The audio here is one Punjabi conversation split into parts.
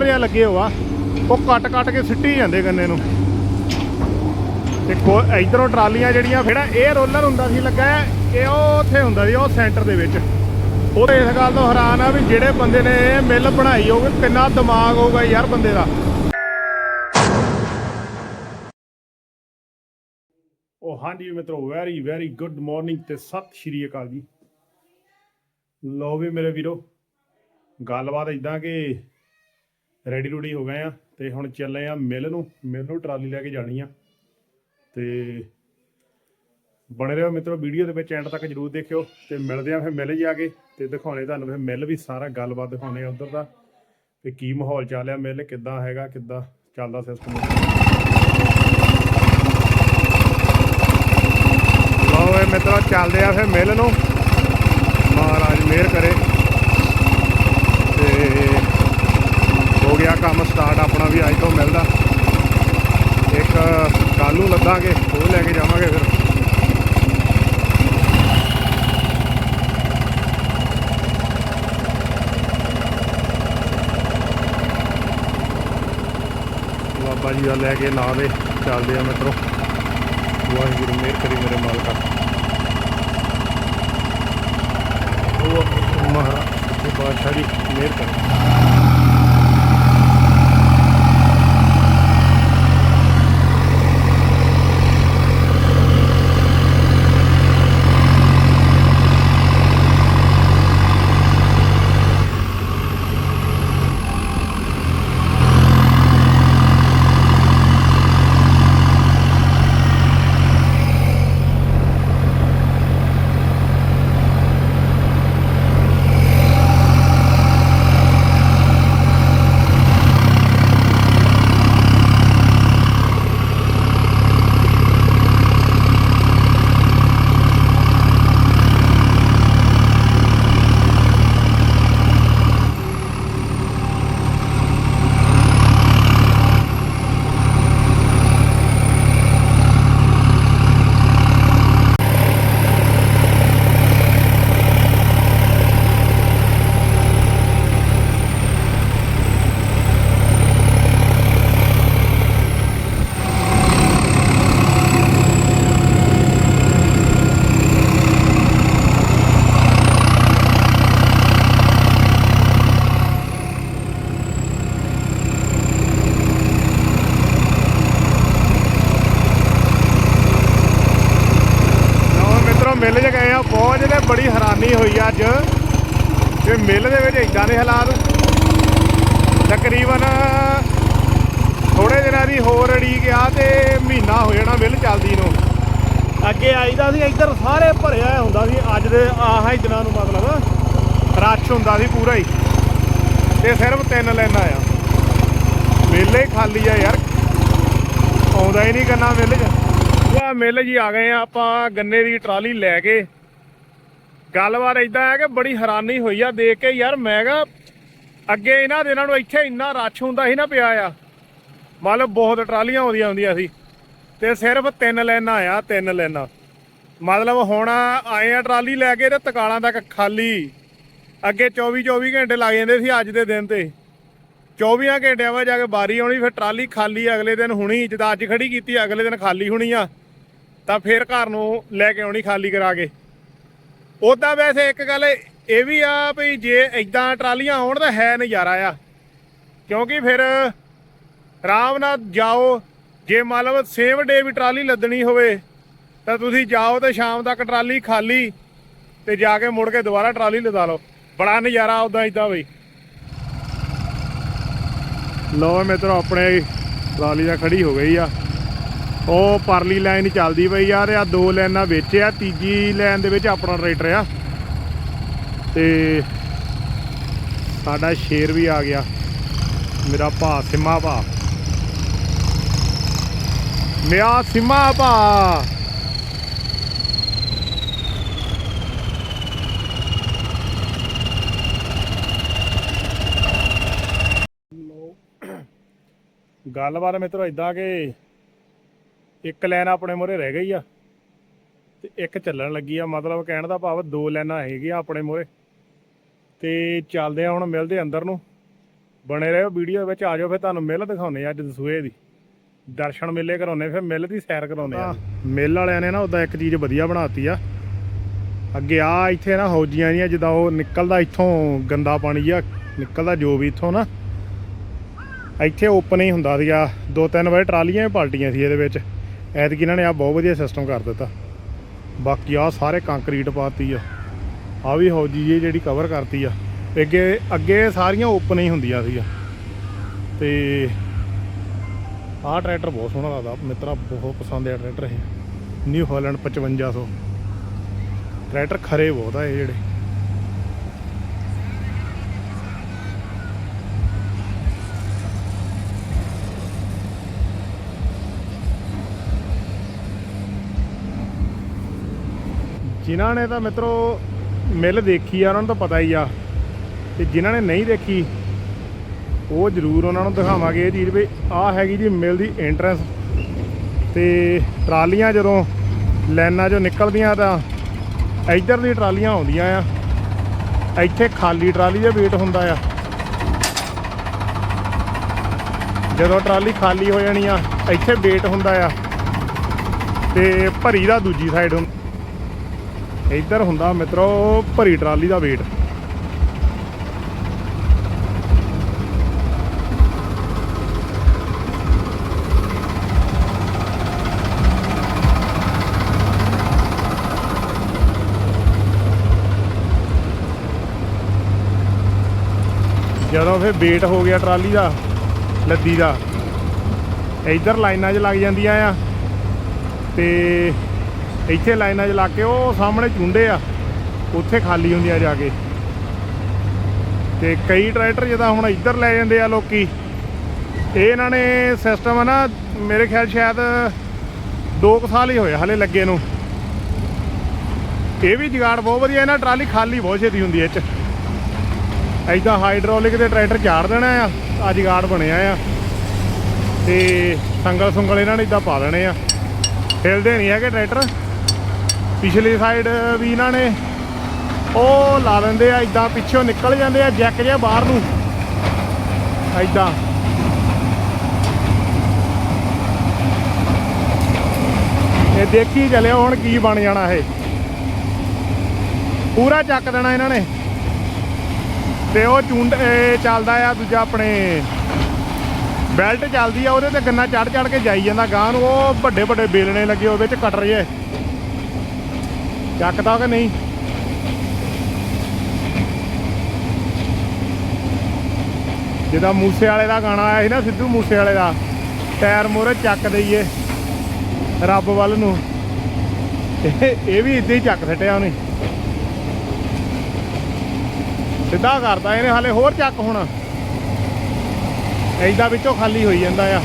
ਰੋਲਰ ਜਿਹਾ ਲੱਗੇ ਹੋਆ। ਉਹ ਕੱਟ ਕੱਟ ਕੇ ਸਿੱਟੀ ਜਾਂਦੇ ਗੰਨੇ ਨੂੰ। ਤੇ ਕੋ ਇਧਰੋਂ ਟਰਾਲੀਆਂ ਜਿਹੜੀਆਂ, ਫਿਰ ਇਹ ਰੋਲਰ ਹੁੰਦਾ ਸੀ ਲੱਗਾ, ਇਹ ਉਹ ਉੱਥੇ ਹੁੰਦਾ ਸੀ, ਉਹ ਸੈਂਟਰ ਦੇ ਵਿੱਚ। ਉਹ ਤਾਂ ਇਸ ਗੱਲ ਤੋਂ ਹੈਰਾਨ ਆ ਵੀ ਜਿਹੜੇ ਬੰਦੇ ਨੇ ਇਹ ਮਿੱਲ ਬਣਾਈ ਹੋਵੇ ਕਿੰਨਾ ਦਿਮਾਗ ਹੋਊਗਾ ਯਾਰ ਬੰਦੇ ਦਾ। ਉਹ ਹਾਂਜੀ ਮਿੱਤਰੋ ਵੈਰੀ ਵੈਰੀ ਗੁੱਡ ਮਾਰਨਿੰਗ ਤੇ ਸਤਿ ਸ਼੍ਰੀ ਅਕਾਲ ਜੀ। ਲੋ ਵੀ ਮੇਰੇ ਵੀਰੋ, ਗੱਲਬਾਤ ਇਦਾਂ ਕਿ ਰੈਡੀ ਰੂਡੀ ਹੋ ਗਏ ਆ ਤੇ ਹੁਣ ਚੱਲੇ ਆ ਮਿਲ ਨੂੰ ਮਿਲ ਨੂੰ ਟਰਾਲੀ ਲੈ ਕੇ ਜਾਣੀ ਆ। ਤੇ ਬਣੇ ਰਹੋ ਮਿੱਤਰੋ, ਵੀਡੀਓ ਦੇ ਵਿੱਚ ਐਂਡ ਤੱਕ ਜਰੂਰ ਦੇਖਿਓ ਤੇ ਮਿਲਦੇ ਆ ਫਿਰ ਮਿਲ ਜਾ ਕੇ ਤੇ ਦਿਖਾਉਣੇ ਤੁਹਾਨੂੰ ਫਿਰ ਮਿਲ ਵੀ ਸਾਰਾ ਗੱਲਬਾਤ ਦਿਖਾਉਣੇ ਆ ਉਧਰ ਦਾ। ਤੇ ਕੀ ਮਾਹੌਲ ਚੱਲਿਆ ਮਿਲ, ਕਿੱਦਾਂ ਹੈਗਾ, ਕਿੱਦਾਂ ਚੱਲਦਾ ਸਿਸਟਮ ਲਓ ਇਹ ਮਿੱਤਰੋ, ਚੱਲਦੇ ਆ ਫਿਰ ਮਿਲ ਨੂੰ। ਮਹਾਰਾਜ ਮਿਹਰ ਕਰੇ ਤੇ ਹੋ ਗਿਆ ਕੰਮ ਸਟਾਰਟ ਆਪਣਾ ਵੀ ਅੱਜ ਤੋਂ ਮਿਲਦਾ। ਇੱਕ ਕੱਲ੍ਹ ਨੂੰ ਲੱਦਾਂਗੇ, ਉਹ ਲੈ ਕੇ ਜਾਵਾਂਗੇ ਫਿਰ। ਬਾਬਾ ਜੀ ਦਾ ਲੈ ਕੇ ਲਾ ਚੱਲਦੇ ਆ ਮਿੱਤਰੋ। ਵਾਹਿਗੁਰੂ, ਮਿਹਰ ਕਰੀ ਮੇਰੇ ਮਾਲਕਾ ਉਹ ਮਹਾਰਾਜ ਦੀ ਬਾਦਸ਼ਾਹ ਦੀ ਮਿਹਰ ਕਰੇ ਲਓ ਮਿੱਤਰੋ ਮਿਲ ਚ ਗਏ ਆ, ਬਹੁਤ ਜਿਹੜੇ ਬੜੀ ਹੈਰਾਨੀ ਹੋਈ ਆ ਅੱਜ। ਕਿ ਮਿਲ ਦੇ ਵਿੱਚ ਇਦਾਂ ਦੇ ਹਾਲਾਤ। ਤਕਰੀਬਨ ਥੋੜੇ ਦਿਨਾਂ ਦੀ ਹੋਰ ਅੜੀ ਗਿਆ ਤੇ ਮਹੀਨਾ ਹੋ ਜਾਣਾ ਮਿਲ ਚੱਲਦੀ ਨੂੰ। ਅੱਗੇ ਆਈਦਾ ਸੀ, ਇੱਧਰ ਸਾਰੇ ਭਰਿਆ ਹੁੰਦਾ ਸੀ। ਅੱਜ ਦੇ ਆਹਾਂ ਹੀ ਦਿਨਾਂ ਨੂੰ ਮਤਲਬ ਰਸ਼ ਹੁੰਦਾ ਸੀ ਪੂਰਾ ਹੀ। ਤੇ ਸਿਰਫ ਤਿੰਨ ਲਾਈਨਾਂ ਆ ਮੇਲੇ ਖਾਲੀ ਆ ਯਾਰ। ਆਉਂਦਾ ਹੀ ਨਹੀਂ ਕੰਨਾ ਮਿਲ 'ਚ। ਵਾ ਮਿਲ ਜੀ, ਆ ਗਏ ਆ ਆਪਾਂ ਗੰਨੇ ਦੀ ਟਰਾਲੀ ਲੈ ਕੇ। ਗੱਲਬਾਤ ਇਦਾਂ ਹੈ ਕਿ ਬੜੀ ਹੈਰਾਨੀ ਹੋਈ ਆ ਦੇਖ ਕੇ, ਯਾਰ ਮੈਂ ਕਿਹਾ ਅੱਗੇ ਇਹਨਾਂ ਦਿਨਾਂ ਨੂੰ ਇੱਥੇ ਇੰਨਾ ਰਸ਼ ਹੁੰਦਾ ਸੀ ਨਾ ਪਿਆ ਆ। ਮਤਲਬ ਬਹੁਤ ਟਰਾਲੀਆਂ ਆਉਂਦੀਆਂ ਹੁੰਦੀਆਂ ਸੀ ਤੇ ਸਿਰਫ ਤਿੰਨ ਲਾਈਨਾਂ ਆ, ਤਿੰਨ ਲਾਈਨਾਂ ਮਤਲਬ ਹੁਣ ਆਏ ਆ ਟਰਾਲੀ ਲੈ ਕੇ ਤੇ ਤਕਾਲਾਂ ਤੱਕ ਖਾਲੀ। ਅੱਗੇ 24 24 ਘੰਟੇ ਲੱਗ ਜਾਂਦੇ ਸੀ ਅੱਜ ਦੇ ਦਿਨ ਤੇ। 24 ਘੰਟਿਆਂ ਬਾਅਦ ਜਾ ਕੇ ਬਾਰੀ ਆਉਣੀ, ਫਿਰ ਟਰਾਲੀ ਖਾਲੀ, ਅਗਲੇ ਦਿਨ ਹੁਣੀ, ਜਿੱਦਾਂ ਅੱਜ ਖੜੀ ਕੀਤੀ, ਅਗਲੇ ਦਿਨ ਖਾਲੀ ਹੋਣੀ ਆ। ਤਾਂ ਫਿਰ ਘਰ ਨੂੰ ਲੈ ਕੇ ਆਉਣੀ ਖਾਲੀ ਕਰਾ ਕੇ। ਉਦਾਂ ਵੈਸੇ ਇੱਕ ਗੱਲ ਇਹ ਵੀ ਆ ਵੀ ਜੇ ਇਦਾਂ ਟਰਾਲੀਆਂ ਆਉਣ ਤਾਂ ਹੈ ਨਜ਼ਾਰਾ ਆ। ਕਿਉਂਕਿ ਫਿਰ ਆਰਾਮ ਨਾਲ ਜਾਓ, ਜੇ ਮੰਨ ਲਓ ਸੇਮ ਡੇ ਵੀ ਟਰਾਲੀ ਲੱਦਣੀ ਹੋਵੇ, ਤਾਂ ਤੁਸੀਂ ਜਾਓ ਤੇ ਸ਼ਾਮ ਤੱਕ ਟਰਾਲੀ ਖਾਲੀ ਤੇ ਜਾ ਕੇ ਮੁੜ ਕੇ ਦੁਬਾਰਾ ਟਰਾਲੀ ਲਦਾ ਲਓ। ਬੜਾ ਨਜ਼ਾਰਾ ਉਦਾਂ ਇਦਾਂ ਬਈ। ਲੋ ਮਿੱਤਰੋ, ਆਪਣੇ ਟਰਾਲੀ ਦਾ ਖੜੀ ਹੋ ਗਈ ਆ। ਉਹ ਪਰਲੀ ਲਾਈਨ ਚੱਲਦੀ ਪਈ ਆ ਤੇ ਆ ਦੋ ਲਾਈਨਾਂ ਵਿੱਚ ਆ, ਤੀਜੀ ਲਾਈਨ ਦੇ ਵਿੱਚ ਆਪਣਾ ਟਰੈਕਟਰ ਆ। ਤੇ ਸਾਡਾ ਸ਼ੇਰ ਵੀ ਆ ਗਿਆ। ਮੇਰਾ ਭਾ ਸਿੰਮਾ ਭਾ। ਮੇਰਾ ਸਿੰਮਾ ਭਾ। ਗੱਲਬਾਤ ਮਿੱਤਰੋ ਇਦਾਂ ਕਿ ਇੱਕ ਲਾਈਨ ਆਪਣੇ ਮੋਰੇ ਰਹਿ ਗਈ ਆ ਤੇ ਇੱਕ ਚੱਲਣ ਲੱਗੀ ਆ। ਮਤਲਬ ਕਹਿਣ ਦਾ ਭਾਵ ਦੋ ਲਾਈਨਾਂ ਹੈਗੀਆਂ ਆਪਣੇ ਮੋਰੇ ਤੇ ਚੱਲਦੇ ਆ ਹੁਣ ਮਿਲਦੇ ਅੰਦਰ ਨੂੰ। ਬਣੇ ਰਹੋ ਵੀਡੀਓ ਵਿੱਚ ਆ ਜਾਓ ਫਿਰ ਤੁਹਾਨੂੰ ਮਿਲ ਦਿਖਾਉਨੇ ਆ ਅੱਜ ਦਸੂਏ ਦੀ। ਦਰਸ਼ਨ ਮੇਲੇ ਕਰਾਉਨੇ ਫਿਰ ਮਿਲ ਦੀ ਸੈਰ ਕਰਾਉਨੇ ਆ। ਮਿਲ ਵਾਲਿਆਂ ਨੇ ਨਾ ਉਦਾਂ ਇੱਕ ਚੀਜ਼ ਵਧੀਆ ਬਣਾਤੀ ਆ। ਅੱਗੇ ਆ ਇੱਥੇ ਨਾ ਹੌਜੀਆਂ ਜੀਆਂ ਜਿੱਦਾਂ ਉਹ ਨਿਕਲਦਾ ਇੱਥੋਂ ਗੰਦਾ ਪਾਣੀ ਜਿਹਾ ਨਿਕਲਦਾ ਜੋ ਵੀ ਇੱਥੋਂ ਨਾ। ਇੱਥੇ ਓਪਨ ਹੀ ਹੁੰਦਾ ਸੀਗਾ। ਦੋ ਤਿੰਨ ਵਾਰ ਟਰਾਲੀਆਂ ਵੀ ਪਲਟੀਆਂ ਸੀ ਇਹਦੇ ਵਿੱਚ। ਐਤਕੀ ਇਹਨਾਂ ਨੇ ਆ ਬਹੁਤ ਵਧੀਆ ਸਿਸਟਮ ਕਰ ਦਿੱਤਾ। ਬਾਕੀ ਆ ਸਾਰੇ ਕੰਕਰੀਟ ਪਾਤੀ ਆ। ਆ ਵੀ ਹੌਜੀ ਜੀ ਜਿਹੜੀ ਕਵਰ ਕਰਤੀ ਆ। ਅੱਗੇ ਅੱਗੇ ਸਾਰੀਆਂ ਓਪਨ ਹੀ ਹੁੰਦੀਆਂ ਸੀ ਤੇ ਆਹ ਟਰੈਕਟਰ ਬਹੁਤ ਸੋਹਣਾ ਲੱਗਦਾ। ਮਿੱਤਰਾ, ਬਹੁਤ ਪਸੰਦ ਆ ਟਰੈਕਟਰ ਇਹ। ਨਿਊ ਹਾਲੈਂਡ 5500 ਟਰੈਕਟਰ ਖਰੇ ਬਹੁਤ ਆ ਇਹ ਜਿਹੜੇ। ਜਿਨ੍ਹਾਂ ਨੇ ਤਾਂ ਮਿੱਤਰੋ ਮਿਲ ਦੇਖੀ ਆ, ਉਹਨਾਂ ਨੂੰ ਤਾਂ ਪਤਾ ਹੀ ਆ ਤੇ ਜਿਨ੍ਹਾਂ ਨੇ ਨਹੀਂ ਦੇਖੀ, ਉਹ ਜ਼ਰੂਰ ਉਹਨਾਂ ਨੂੰ ਦਿਖਾਵਾਂਗੇ। ਇਹ ਚੀਜ਼ ਵੀ ਆਹ ਹੈਗੀ ਜੀ ਮਿਲ ਦੀ ਐਂਟਰੈਂਸ ਤੇ ਟਰਾਲੀਆਂ ਜਦੋਂ ਲਾਈਨਾਂ 'ਚੋਂ ਨਿਕਲਦੀਆਂ ਤਾਂ ਇੱਧਰ ਦੀ ਟਰਾਲੀਆਂ ਆਉਂਦੀਆਂ ਆ। ਇੱਥੇ ਖਾਲੀ ਟਰਾਲੀ ਦੇ ਵੇਟ ਹੁੰਦਾ ਆ। ਜਦੋਂ ਟਰਾਲੀ ਖਾਲੀ ਹੋ ਜਾਣੀ ਆ, ਇੱਥੇ ਵੇਟ ਹੁੰਦਾ ਆ ਤੇ ਭਰੀ ਦਾ ਦੂਜੀ ਸਾਈਡ ਹੁੰਦਾ। ਇੱਧਰ ਹੁੰਦਾ ਮਿੱਤਰੋ ਭਰੀ ਟਰਾਲੀ ਦਾ ਵੇਟ ਜਦੋਂ ਫਿਰ ਵੇਟ ਹੋ ਗਿਆ ਟਰਾਲੀ ਦਾ, ਲੱਦੀ ਦਾ, ਇੱਧਰ ਲਾਈਨਾਂ 'ਚ ਲੱਗ ਜਾਂਦੀਆਂ ਆ। ਤੇ ਇੱਥੇ ਲਾਈਨਾਂ 'ਚ ਲਾ ਕੇ ਉਹ ਸਾਹਮਣੇ ਚੁੰਡੇ ਆ, ਉੱਥੇ ਖਾਲੀ ਹੁੰਦੀਆਂ ਜਾ ਕੇ। ਤੇ ਕਈ ਟਰੈਕਟਰ ਜਿਹਦਾ ਹੁਣ ਇੱਧਰ ਲੈ ਜਾਂਦੇ ਆ ਲੋਕੀ, ਇਹ ਇਹਨਾਂ ਨੇ ਸਿਸਟਮ ਆ ਨਾ, ਮੇਰੇ ਖਿਆਲ ਸ਼ਾਇਦ 2 ਸਾਲ ਹੀ ਹੋਏ ਹਲੇ ਲੱਗੇ ਨੂੰ। ਇਹ ਵੀ ਜਗਾੜ ਬਹੁਤ ਵਧੀਆ, ਇਹਨਾਂ ਟਰਾਲੀ ਖਾਲੀ ਬਹੁਤ ਛੇਤੀ ਹੁੰਦੀ ਐ ਇਹ ਚ। ਐਦਾਂ ਹਾਈਡ੍ਰੋਲਿਕ ਦੇ ਟਰੈਕਟਰ ਝਾੜ ਦੇਣਾ ਆ ਆ ਜਗਾੜ ਬਣਿਆ ਆ। ਤੇ ਸੰਗਲ ਸੁੰਗਲ ਇਹਨਾਂ ਨੇ ਇਦਾਂ ਪਾ ਦੇਣੇ ਆ। ਹਿਲਦੇ ਨਹੀਂ ਹੈਗੇ ਟਰੈਕਟਰ। ਪਿਛਲੀ ਸਾਈਡ ਵੀ ਇਹਨਾਂ ਨੇ। ਉਹ ਲਾ ਦਿੰਦੇ ਆ ਇਦਾਂ ਪਿੱਛੋਂ ਨਿਕਲ ਜਾਂਦੇ ਆ, ਜੈਕ ਜਿਹਾ ਬਾਹਰ ਨੂੰ। ਇਦਾਂ ਇਹ ਦੇਖੀ ਚੱਲਿਓ ਹੁਣ ਕੀ ਬਣ ਜਾਣਾ ਇਹ। ਪੂਰਾ ਚੱਕ ਦੇਣਾ ਇਹਨਾਂ ਨੇ। ਤੇ ਉਹ ਚੁੰਡ ਚੱਲਦਾ ਆ ਦੂਜਾ ਆਪਣੇ, ਬੈਲਟ ਚੱਲਦੀ ਆ, ਉਹਦੇ ਤੇ ਗੰਨਾ ਚੜ ਚੜ ਕੇ ਜਾਈ ਜਾਂਦਾ ਗਾਂ ਨੂੰ। ਉਹ ਵੱਡੇ ਵੱਡੇ ਬੇਲਣੇ ਲੱਗੇ, ਉਹਦੇ ਚ ਕਟਰ ਜੇ। ਚੱਕਦਾ ਕਿ ਨਹੀਂ? ਜਿਹਦਾ ਮੂਸੇ ਵਾਲੇ ਦਾ ਗਾਣਾ ਆਇਆ ਸੀ ਨਾ, ਸਿੱਧੂ ਮੂਸੇ ਵਾਲੇ ਦਾ ਟਾਇਰ ਮੋਰੇ ਚੱਕ ਦਈਏ, ਰੱਬ ਵੱਲ ਨੂੰ। ਇਹ ਵੀ ਇਦਾਂ ਹੀ ਚੱਕ ਸੱਟਿਆ ਉਹਨੇ। ਸਿੱਧਾ ਕਰਦਾ ਇਹਨੇ, ਹਾਲੇ ਹੋਰ ਚੱਕ ਹੁਣ। ਐਦਾਂ ਵਿੱਚੋਂ ਖਾਲੀ ਹੋਈ ਜਾਂਦਾ ਆ।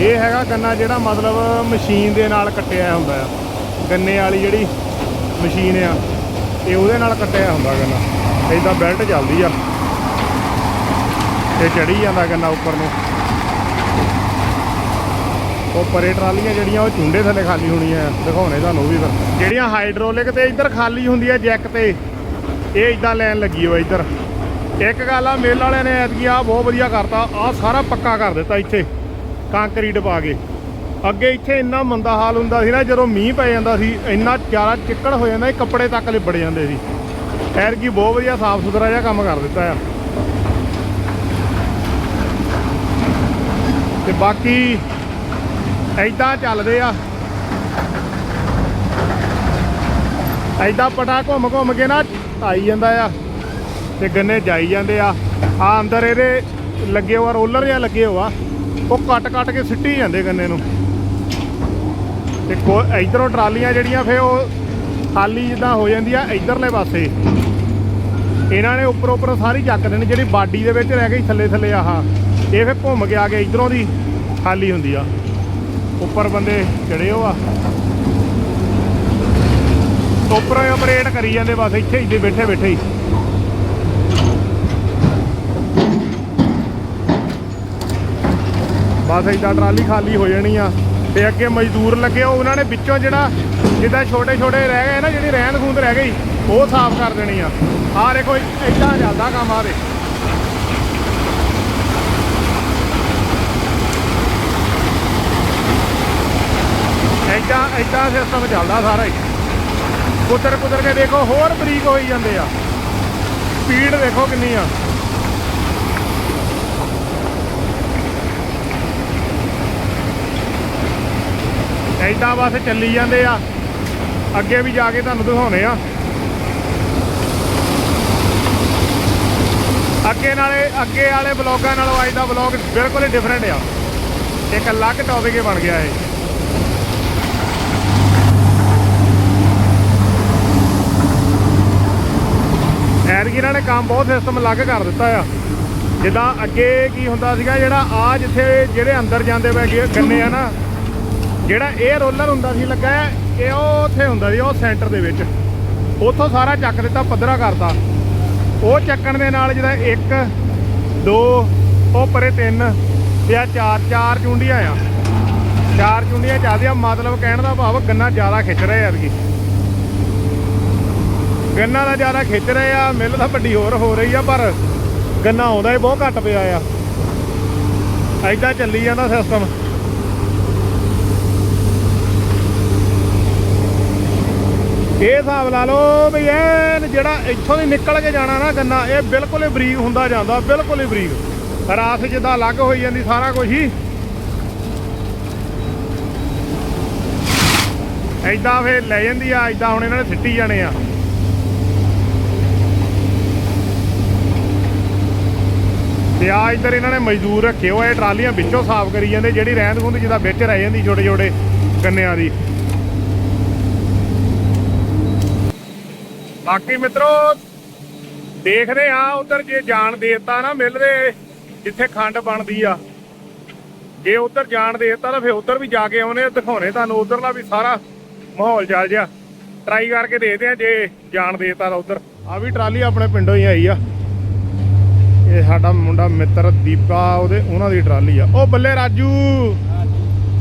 ਇਹ ਹੈਗਾ ਗੰਨਾ ਜਿਹੜਾ ਮਤਲਬ ਮਸ਼ੀਨ ਦੇ ਨਾਲ ਕੱਟਿਆ ਹੁੰਦਾ ਆ। ਗੰਨੇ ਵਾਲੀ ਜਿਹੜੀ ਮਸ਼ੀਨ ਆ, ਇਹ ਉਹਦੇ ਨਾਲ ਕੱਟਿਆ ਹੁੰਦਾ ਗੰਨਾ। ਐਦਾਂ ਬੈਲਟ ਚੱਲਦੀ ਆ। ਤੇ ਚੜੀ ਜਾਂਦਾ ਗੰਨਾ ਉੱਪਰ ਨੂੰ। ਉਹ ਪਰੇ ਟਰਾਲੀਆਂ ਜਿਹੜੀਆਂ, ਉਹ ਚੁੰਡੇ ਥੱਲੇ ਖਾਲੀ ਹੋਣੀਆਂ ਦਿਖਾਉਣੇ ਤੁਹਾਨੂੰ ਉਹ ਵੀ ਫਿਰ। ਜਿਹੜੀਆਂ ਹਾਈਡ੍ਰੋਲਿਕ ਤੇ ਇੱਧਰ ਖਾਲੀ ਹੁੰਦੀ ਆ ਜੈਕ ਤੇ, ਇਹ ਇਦਾਂ ਲੈਣ ਲੱਗੀ ਹੋਈ ਇੱਧਰ। ਇੱਕ ਗੱਲ ਆ, ਮੇਲ ਵਾਲਿਆਂ ਨੇ ਐਤਕੀ ਆ ਬਹੁਤ ਵਧੀਆ ਕਰਤਾ। ਆ ਸਾਰਾ ਪੱਕਾ ਕਰ ਦਿੱਤਾ ਇੱਥੇ। ਕੰਕਰੀਟ ਪਾ ਕੇ। ਅੱਗੇ ਇੱਥੇ ਇੰਨਾ ਮੰਦਾ ਹਾਲ ਹੁੰਦਾ ਸੀ ਨਾ, ਜਦੋਂ ਮੀਂਹ ਪੈ ਜਾਂਦਾ ਸੀ, ਇੰਨਾ ਜ਼ਿਆਦਾ ਚਿੱਕੜ ਹੋ ਜਾਂਦਾ ਸੀ, ਕੱਪੜੇ ਤੱਕ ਲਿਬੜ ਜਾਂਦੇ ਸੀ। ਐਤਕੀ ਬਹੁਤ ਵਧੀਆ ਸਾਫ਼ ਸੁਥਰਾ ਜਿਹਾ ਕੰਮ ਕਰ ਦਿੱਤਾ ਆ। ਤੇ ਬਾਕੀ ਐਦਾਂ ਚੱਲਦੇ ਆ। ਐਦਾਂ ਪਟਾ ਘੁੰਮ ਘੁੰਮ ਕੇ ਨਾ ਆਈ ਜਾਂਦਾ ਆ ਤੇ ਗੰਨੇ ਜਾਈ ਜਾਂਦੇ ਆ। ਆ ਅੰਦਰ ਇਹਦੇ ਲੱਗੇ ਹੋਆ ਰੋਲਰ ਜਿਹਾ ਲੱਗੇ ਹੋਆ। ਉਹ ਕੱਟ ਕੱਟ ਕੇ ਸਿੱਟੀ ਜਾਂਦੇ ਗੰਨੇ ਨੂੰ। ਤੇ ਕੋ ਇਧਰੋਂ ਟਰਾਲੀਆਂ ਜਿਹੜੀਆਂ ਫੇ ਉਹ ਖਾਲੀ ਜਿੱਦਾਂ ਹੋ ਜਾਂਦੀ ਆ ਇਧਰਲੇ ਪਾਸੇ। ਇਹਨਾਂ ਨੇ ਉੱਪਰ ਉੱਪਰ ਸਾਰੀ ਚੱਕ ਦੇਣੀ, ਜਿਹੜੀ ਬਾਡੀ ਦੇ ਵਿੱਚ ਰਹਿ ਗਈ ਥੱਲੇ ਥੱਲੇ ਆਹ। ਇਹ ਫੇ ਘੁੰਮ ਕੇ ਆ ਕੇ ਇਧਰੋਂ ਦੀ ਖਾਲੀ ਹੁੰਦੀ ਆ। ਉੱਪਰ ਬੰਦੇ ਚੜੇ ਹੋ ਆ। ਉੱਪਰੋਂ ਆਪਰੇਟ ਕਰੀ ਜਾਂਦੇ ਬਸ, ਇੱਥੇ ਹੀ ਬੈਠੇ ਬੈਠੇ ਹੀ। ਬਸ ਏਦਾਂ ਟਰਾਲੀ ਖਾਲੀ ਹੋ ਜਾਣੀ ਆ। ਤੇ ਅੱਗੇ ਮਜ਼ਦੂਰ ਲੱਗੇ, ਉਹ ਉਹਨਾਂ ਨੇ ਵਿੱਚੋਂ ਜਿਹੜਾ ਜਿੱਦਾਂ ਛੋਟੇ ਛੋਟੇ ਰਹਿ ਗਏ ਨਾ, ਜਿਹੜੀ ਰਹਿਣ ਖੂੰਦ ਰਹਿ ਗਈ, ਉਹ ਸਾਫ਼ ਕਰ ਦੇਣੀ ਆ। ਆਹ ਦੇਖੋ ਇਦਾਂ ਚੱਲਦਾ ਕੰਮ ਆ ਦੇ ਇਦਾਂ ਇਦਾਂ ਸਿਸਟਮ ਚੱਲਦਾ ਸਾਰਾ ਹੀ। ਕੁਦਰ ਕੁਦਰ ਕੇ ਦੇਖੋ, ਹੋਰ ਬਰੀਕ ਹੋਈ ਜਾਂਦੇ ਆ। ਸਪੀਡ ਦੇਖੋ ਕਿੰਨੀ ਆ। ਐਦਾਂ ਬਸ ਚੱਲੀ ਜਾਂਦੇ ਆ। ਅੱਗੇ ਵੀ ਜਾ ਕੇ ਤੁਹਾਨੂੰ ਦਿਖਾਉਣੇ ਆ। ਅੱਗੇ ਨਾਲੇ, ਅੱਗੇ ਵਾਲੇ ਬਲੌਗਾਂ ਨਾਲੋਂ ਅੱਜ ਦਾ ਬਲੌਗ ਬਿਲਕੁਲ ਹੀ ਡਿਫਰੈਂਟ ਆ। ਇੱਕ ਅਲੱਗ ਟੌਪਿਕ ਹੀ ਬਣ ਗਿਆ ਇਹ। ਐਤਕੀ ਇਹਨਾਂ ਨੇ ਕੰਮ ਬਹੁਤ ਸਿਸਟਮ ਅਲੱਗ ਕਰ ਦਿੱਤਾ ਆ। ਜਿੱਦਾਂ ਅੱਗੇ ਕੀ ਹੁੰਦਾ ਸੀਗਾ, ਜਿਹੜਾ ਆ ਜਿੱਥੇ ਜਿਹੜੇ ਅੰਦਰ ਜਾਂਦੇ ਪੈ ਗਏ, ਗੰਨੇ ਆ ਨਾ ਜਿਹੜਾ ਇਹ ਰੋਲਰ ਹੁੰਦਾ ਸੀ ਲੱਗਾ ਇਹ ਉਹ ਉੱਥੇ ਹੁੰਦਾ ਸੀ, ਉਹ ਸੈਂਟਰ ਦੇ ਵਿੱਚ। ਉੱਥੋਂ ਸਾਰਾ ਚੱਕ ਦਿੱਤਾ, ਪੱਧਰਾ ਕਰਤਾ। ਉਹ ਚੱਕਣ ਦੇ ਨਾਲ ਜਿਹੜਾ 1 2 ਉਹ ਪਰੇ 3 ਤੇ ਆ 4 ਚਾਰ ਚੁੰਡੀਆਂ ਆ। ਚਾਰ ਚੁੰਡੀਆਂ ਚੱਲਦੀਆਂ ਮਤਲਬ ਕਹਿਣ ਦਾ ਭਾਵ ਗੰਨਾ ਜ਼ਿਆਦਾ ਖਿੱਚ ਰਿਹਾ ਐਤਕੀ। ਗੰਨਾ ਦਾ ਜ਼ਿਆਦਾ ਖਿੱਚ ਰਹੇ ਆ, ਮਿੱਲ ਤਾਂ ਵੱਡੀ ਹੋਰ ਹੋ ਰਹੀ ਆ, ਪਰ ਗੰਨਾ ਆਉਂਦਾ ਹੀ ਬਹੁਤ ਘੱਟ ਪਿਆ ਆ। ਐਦਾਂ ਚੱਲੀ ਜਾਂਦਾ ਸਿਸਟਮ ਇਹ ਹਿਸਾਬ ਲਾ ਲਓ ਵੀ ਇਹ ਜਿਹੜਾ ਇੱਥੋਂ ਦੀ ਨਿਕਲ ਕੇ ਜਾਣਾ ਨਾ ਗੰਨਾ, ਇਹ ਬਿਲਕੁਲ ਹੀ ਬਰੀਕ ਹੁੰਦਾ ਜਾਂਦਾ, ਬਿਲਕੁਲ ਹੀ ਬਰੀਕ। ਰਾਸ ਜਿੱਦਾਂ ਅਲੱਗ ਹੋਈ ਜਾਂਦੀ, ਸਾਰਾ ਕੁਝ ਹੀ। ਐਦਾਂ ਫੇਰ ਲੈ ਜਾਂਦੀ ਆ ਐਦਾਂ ਹੁਣ ਇਹਨਾਂ ਨੇ ਸਿੱਟੀ ਜਾਣੇ ਆ। ਤੇ ਆ ਇੱਧਰ ਇਹਨਾਂ ਨੇ ਮਜ਼ਦੂਰ ਰੱਖੇ ਹੋਏ ਟਰਾਲੀਆਂ ਵਿੱਚੋਂ ਸਾਫ਼ ਕਰੀ ਜਾਂਦੇ, ਜਿਹੜੀ ਰਹਿੰਦ ਖੁੰਦ ਜਿਹਦਾ ਵਿੱਚ ਰਹਿ ਜਾਂਦੀ ਛੋਟੇ ਛੋਟੇ ਗੰਨਿਆਂ ਦੀ। ਬਾਕੀ ਮਿੱਤਰੋ ਦੇਖਦੇ ਆ ਉਧਰ ਜੇ ਜਾਣ ਦੇਤਾ ਨਾ ਮਿਲ ਦੇ ਜਿੱਥੇ ਖੰਡ ਬਣਦੀ ਆ। ਜੇ ਉਧਰ ਜਾਣ ਦੇਤਾ ਤਾਂ ਫਿਰ ਉਧਰ ਵੀ ਜਾ ਕੇ ਆਉਨੇ ਦਿਖਾਉਣੇ ਤੁਹਾਨੂੰ ਉਧਰਲਾ ਵੀ ਸਾਰਾ ਮਾਹੌਲ ਚੱਲ ਜਿਆ ਟਰਾਈ ਕਰਕੇ ਦੇਖਦੇ ਆ ਜੇ ਜਾਣ ਦੇਤਾ ਤਾਂ ਉਧਰ। ਆ ਵੀ ਟਰਾਲੀ ਆਪਣੇ ਪਿੰਡੋਂ ਹੀ ਆਈ ਆ। ਇਹ ਸਾਡਾ ਮੁੰਡਾ ਮਿੱਤਰ ਦੀਪਾ ਉਹਦੇ ਉਹਨਾਂ ਦੀ ਟਰਾਲੀ ਆ। ਉਹ ਬੱਲੇ ਰਾਜੂ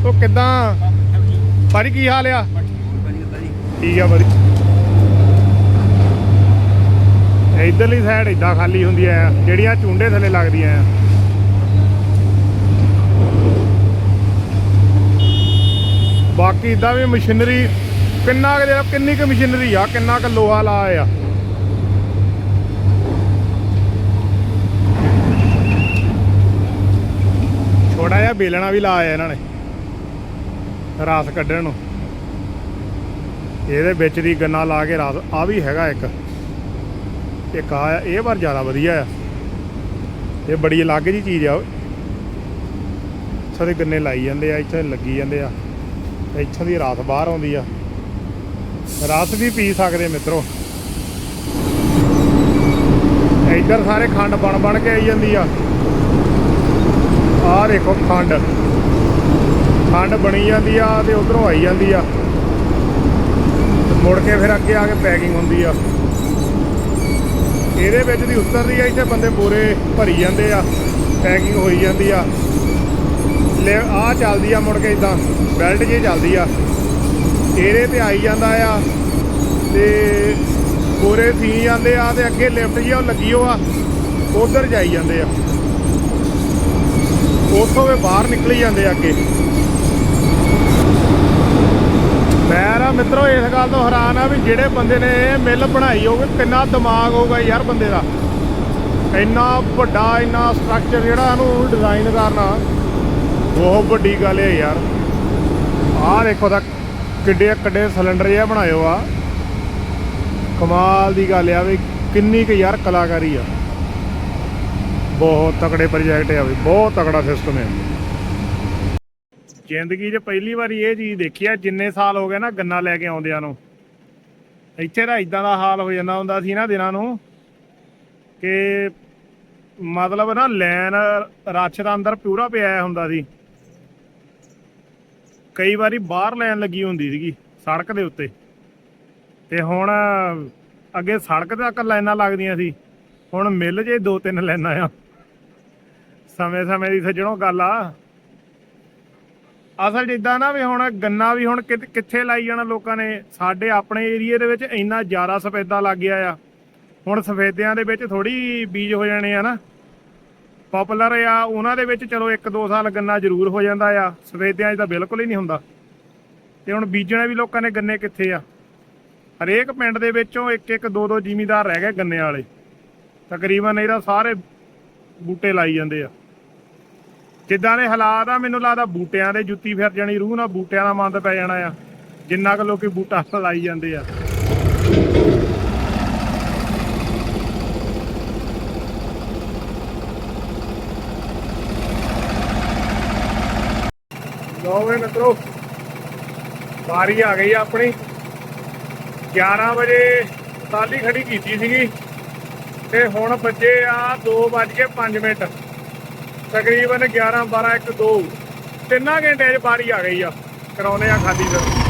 ਉਹ ਕਿਦਾਂ? ਭਾਜੀ ਕੀ ਹਾਲ ਆ? ਠੀਕ ਆ ਬੜੀ ਇਧਰਲੀ ਸਾਈਡ ਇਦਾਂ ਖਾਲੀ ਹੁੰਦੀ ਆ, ਜਿਹੜੀਆਂ ਚੁੰਡੇ ਥੱਲੇ ਲੱਗਦੀਆਂ ਆ। ਬਾਕੀ ਇਦਾਂ ਵੀ ਮਸ਼ੀਨਰੀ, ਕਿੰਨਾ ਕੁ ਜਿਹੜਾ, ਕਿੰਨੀ ਕੁ ਮਸ਼ੀਨਰੀ ਆ, ਕਿੰਨਾ ਕੁ ਲੋਹਾ ਲਾ ਆ। ਛੋਟਾ ਜਿਹਾ ਬੇਲਣਾ ਵੀ ਲਾਇਆ ਇਹਨਾਂ ਨੇ, ਰਾਸ ਕੱਢਣ ਨੂੰ। ਇਹਦੇ ਵਿੱਚ ਦੀ ਗੰਨਾ ਲਾ ਕੇ ਰਾਸ ਆ ਵੀ ਹੈਗਾ ਇੱਕ। ਇੱਕ ਆ, ਇਹ ਵਾਰ ਜ਼ਿਆਦਾ ਵਧੀਆ ਆ। ਇਹ ਬੜੀ ਅਲੱਗ ਜੀ ਚੀਜ਼ ਆ। ਓਏ ਇੱਥੋਂ ਦੇ ਗੰਨੇ ਲਾਈ ਜਾਂਦੇ ਆ, ਇੱਥੇ ਲੱਗੀ ਜਾਂਦੇ ਆ। ਇੱਥੋਂ ਦੀ ਰਾਤ ਬਾਹਰ ਆਉਂਦੀ ਆ। ਰਾਸ ਵੀ ਪੀ ਸਕਦੇ ਮਿੱਤਰੋ। ਇੱਧਰ ਸਾਰੇ ਖੰਡ ਬਣ ਬਣ ਕੇ ਆਈ ਜਾਂਦੀ ਆ। ਆਹ ਦੇਖੋ ਖੰਡ। ਖੰਡ ਬਣੀ ਜਾਂਦੀ ਆ ਤੇ ਉਧਰੋਂ ਆਈ ਜਾਂਦੀ ਆ। ਮੁੜ ਕੇ ਫਿਰ ਅੱਗੇ ਆ ਕੇ ਪੈਕਿੰਗ ਹੁੰਦੀ ਆ। ਇਹਦੇ ਵਿੱਚ ਦੀ ਉਤਰਦੀ ਆ, ਇੱਥੇ ਬੰਦੇ ਬੋਰੇ ਭਰੀ ਜਾਂਦੇ ਆ, ਪੈਕਿੰਗ ਹੋਈ ਜਾਂਦੀ ਆ। ਲੈ, ਆ ਚੱਲਦੀ ਆ ਮੁੜ ਕੇ ਇਦਾਂ, ਬੈਲਟ ਜੇ ਚੱਲਦੀ ਆ। ਇਹਦੇ ਤੇ ਆਈ ਜਾਂਦਾ ਆ ਤੇ ਬੋਰੇ ਸੀ ਜਾਂਦੇ ਆ ਤੇ ਅੱਗੇ ਲਿਫਟ ਜੀ ਉਹ ਲੱਗੀ ਹੋ ਆ ਉਧਰ ਜਾਈ ਜਾਂਦੇ ਆ। ਉੱਥੋਂ ਵੀ ਬਾਹਰ ਨਿਕਲੀ ਜਾਂਦੇ ਆ ਅੱਗੇ। ਮੈਂ ਮਿੱਤਰੋ ਇਸ ਗੱਲ ਤੋਂ ਹੈਰਾਨ ਆ ਵੀ ਜਿਹੜੇ ਬੰਦੇ ਨੇ ਮਿਲ ਬਣਾਈ ਹੋਵੇ ਕਿੰਨਾ ਦਿਮਾਗ ਹੋਊਗਾ ਯਾਰ ਬੰਦੇ ਦਾ। ਇੰਨਾ ਵੱਡਾ, ਇੰਨਾ ਸਟਰਕਚਰ ਜਿਹੜਾ ਇਹਨੂੰ ਡਿਜ਼ਾਈਨ ਕਰਨਾ, ਬਹੁਤ ਵੱਡੀ ਗੱਲ ਹੈ ਯਾਰ। ਆਹ ਦੇਖੋ ਤਾਂ ਕਿੱਡੇ ਕਿੱਡੇ ਸਿਲੰਡਰ ਜਿਹਾ ਬਣਾਇਓ ਆ ਕਮਾਲ ਦੀ ਗੱਲ ਆ ਵੀ ਕਿੰਨੀ ਕੁ ਯਾਰ ਕਲਾਕਾਰੀ ਆ। ਬਹੁਤ ਤਕੜੇ ਪ੍ਰੋਜੈਕਟ ਆ ਵੀ, ਬਹੁਤ ਤਕੜਾ ਸਿਸਟਮ ਹੈ ਜ਼ਿੰਦਗੀ 'ਚ ਪਹਿਲੀ ਵਾਰੀ ਇਹ ਚੀਜ਼ ਦੇਖੀ ਆ, ਜਿੰਨੇ ਸਾਲ ਹੋ ਗਏ ਨਾ ਗੰਨਾ ਲੈ ਕੇ ਆਉਂਦਿਆਂ ਨੂੰ। ਇੱਥੇ ਤਾਂ ਇਦਾਂ ਦਾ ਹਾਲ ਹੋ ਜਾਂਦਾ ਹੁੰਦਾ ਸੀ ਨਾ ਦਿਨਾਂ ਨੂੰ ਕਿ ਮਤਲਬ ਨਾ ਲੈਨ ਰੱਛ ਦਾ ਅੰਦਰ ਪੂਰਾ ਪਿਆ ਹੁੰਦਾ ਸੀ। ਕਈ ਵਾਰੀ ਬਾਹਰ ਲੈਨ ਲੱਗੀ ਹੁੰਦੀ ਸੀਗੀ ਸੜਕ ਦੇ ਉੱਤੇ। ਤੇ ਹੁਣ ਅੱਗੇ ਸੜਕ ਤੱਕ ਲਾਈਨਾਂ ਲੱਗਦੀਆਂ ਸੀ। ਹੁਣ ਮਿਲ ਜੇ ਦੋ ਤਿੰਨ ਲਾਈਨਾਂ ਆ। ਸਮੇਂ ਸਮੇਂ ਦੀ ਸੱਜਣੋ ਗੱਲ ਆ। ਅਸਲ ਜਿੱਦਾਂ ਨਾ ਵੀ ਹੁਣ ਗੰਨਾ ਵੀ ਹੁਣ ਕਿੱਥੇ- ਕਿੱਥੇ ਲਾਈ ਜਾਣਾ ਲੋਕਾਂ ਨੇ? ਸਾਡੇ ਆਪਣੇ ਏਰੀਏ ਦੇ ਵਿੱਚ ਇੰਨਾ ਜ਼ਿਆਦਾ ਸਫੈਦਾ ਲੱਗ ਗਿਆ ਆ। ਹੁਣ ਸਫੈਦਿਆਂ ਦੇ ਵਿੱਚ ਥੋੜੀ ਬੀਜ ਹੋ ਜਾਣੇ ਆ ਨਾ। ਪਪੂਲਰ ਆ, ਉਹਨਾਂ ਦੇ ਵਿੱਚ ਚਲੋ 1-2 ਸਾਲ ਗੰਨਾ ਜ਼ਰੂਰ ਹੋ ਜਾਂਦਾ ਆ। ਸਫੈਦਿਆਂ 'ਚ ਤਾਂ ਬਿਲਕੁਲ ਹੀ ਨਹੀਂ ਹੁੰਦਾ। ਤੇ ਹੁਣ ਬੀਜਣੇ ਵੀ ਲੋਕਾਂ ਨੇ ਗੰਨੇ ਕਿੱਥੇ ਆ? ਹਰੇਕ ਪਿੰਡ ਦੇ ਵਿੱਚੋਂ ਇੱਕ ਇੱਕ, ਦੋ ਦੋ ਜ਼ਿਮੀਦਾਰ ਰਹਿ ਗਏ ਗੰਨੇ ਵਾਲੇ। ਤਕਰੀਬਨ ਇਹਦਾ ਸਾਰੇ ਬੂਟੇ ਲਾਈ ਜਾਂਦੇ ਆ। ਜਿੱਦਾਂ ਦੇ ਹਾਲਾਤ ਆ, ਮੈਨੂੰ ਲੱਗਦਾ ਬੂਟਿਆਂ ਦੇ ਜੁੱਤੀ ਫਿਰ ਜਾਣੀ ਰੂਹ ਨਾਲ ਬੂਟਿਆਂ ਦਾ ਮੰਦ ਪੈ ਜਾਣਾ ਆ। ਜਿੰਨਾ ਕੁ ਲੋਕੀ ਬੂਟਾ ਲਾਈ ਜਾਂਦੇ ਆ। ਲੋ ਮਿੱਤਰੋ ਬਾਰੀ ਆ ਗਈ ਆ ਆਪਣੀ। 11 ਵਜੇ ਟਾਲੀ ਖੜੀ ਕੀਤੀ ਸੀਗੀ। ਤੇ ਹੁਣ ਵੱਜੇ ਆ 2:05 ਮਿੰਟ। ਤਕਰੀਬਨ 11 12 1 2 ਤਿੰਨਾਂ ਘੰਟੇ 'ਚ ਬਾਰੀ ਆ ਗਈ ਆ। ਕਰਾਉਨੇ ਆ ਖਾਦੀ ਫਿਰ।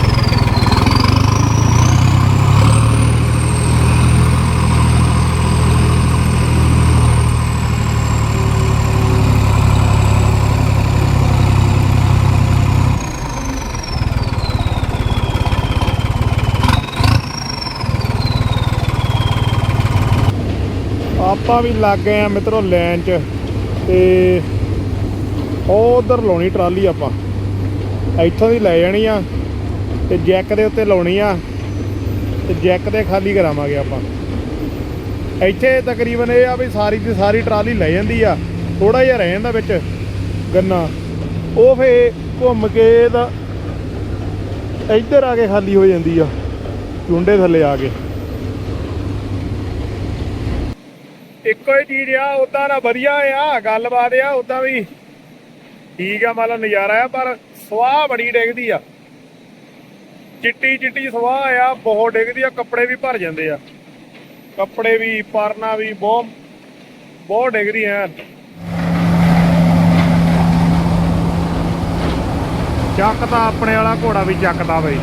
ਆਪਾਂ ਵੀ ਲੱਗ ਗਏ ਆ ਮਿੱਤਰੋ ਲਾਈਨ 'ਚ। ਤੇ ਉਹ ਉਧਰ ਲਾਉਣੀ ਟਰਾਲੀ ਆਪਾਂ। ਇੱਥੋਂ ਦੀ ਲੈ ਜਾਣੀ ਆ ਤੇ ਜੈਕ ਦੇ ਉੱਤੇ ਲਾਉਣੀ ਆ ਤੇ ਜੈਕ ਦੇ ਖਾਲੀ ਕਰਾਵਾਂਗੇ ਆਪਾਂ। ਇੱਥੇ ਤਕਰੀਬਨ ਇਹ ਆ ਵੀ ਸਾਰੀ ਦੀ ਸਾਰੀ ਟਰਾਲੀ ਲੈ ਜਾਂਦੀ ਆ ਥੋੜਾ ਜਿਹਾ ਰਹਿ ਜਾਂਦਾ ਵਿੱਚ ਗੰਨਾ। ਉਹ ਫੇ ਘੁੰਮ ਕੇ ਦਾ ਇੱਧਰ ਆ ਕੇ ਖਾਲੀ ਹੋ ਜਾਂਦੀ ਆ ਚੁੰਡੇ ਥੱਲੇ ਆ ਕੇ। ਇੱਕੋ ਹੀ ਚੀਜ਼ ਆ ਉਦਾਂ ਦਾ ਵਧੀਆ ਆ, ਗੱਲਬਾਤ ਆ ਉਦਾਂ ਵੀ ਠੀਕ ਆ ਮਤਲਬ ਨਜ਼ਾਰਾ ਆ, ਪਰ ਸਵਾਹ ਬੜੀ ਡਿੱਗਦੀ ਆ। ਚਿੱਟੀ ਚਿੱਟੀ ਸਵਾਹ ਆ, ਬਹੁਤ ਡਿੱਗਦੀ ਆ, ਕੱਪੜੇ ਵੀ ਭਰ ਜਾਂਦੇ ਆ। ਕੱਪੜੇ ਵੀ, ਪਰਨਾ ਵੀ, ਬਹੁਤ ਬਹੁਤ ਡਿੱਗਦੀ ਆ। ਚੱਕਦਾ ਆਪਣੇ ਵਾਲਾ ਘੋੜਾ ਵੀ ਚੱਕਦਾ ਬਈ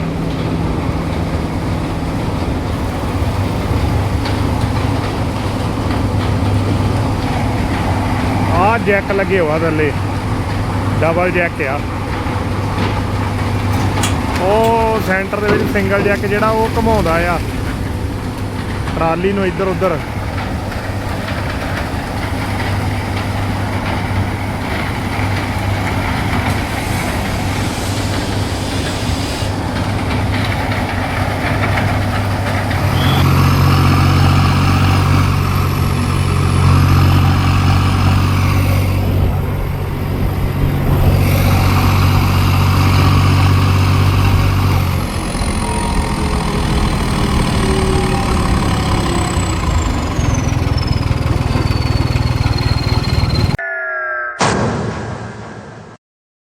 ਆ ਜੈਕ ਲੱਗੇ ਹੋਆ ਥੱਲੇ। ਡਬਲ ਜੈਕ ਆ। ਉਹ ਸੈਂਟਰ ਦੇ ਵਿੱਚ ਸਿੰਗਲ ਜੈਕ ਜਿਹੜਾ ਉਹ ਘਮਾਉਂਦਾ ਆ। ਟਰਾਲੀ ਨੂੰ ਇੱਧਰ ਉੱਧਰ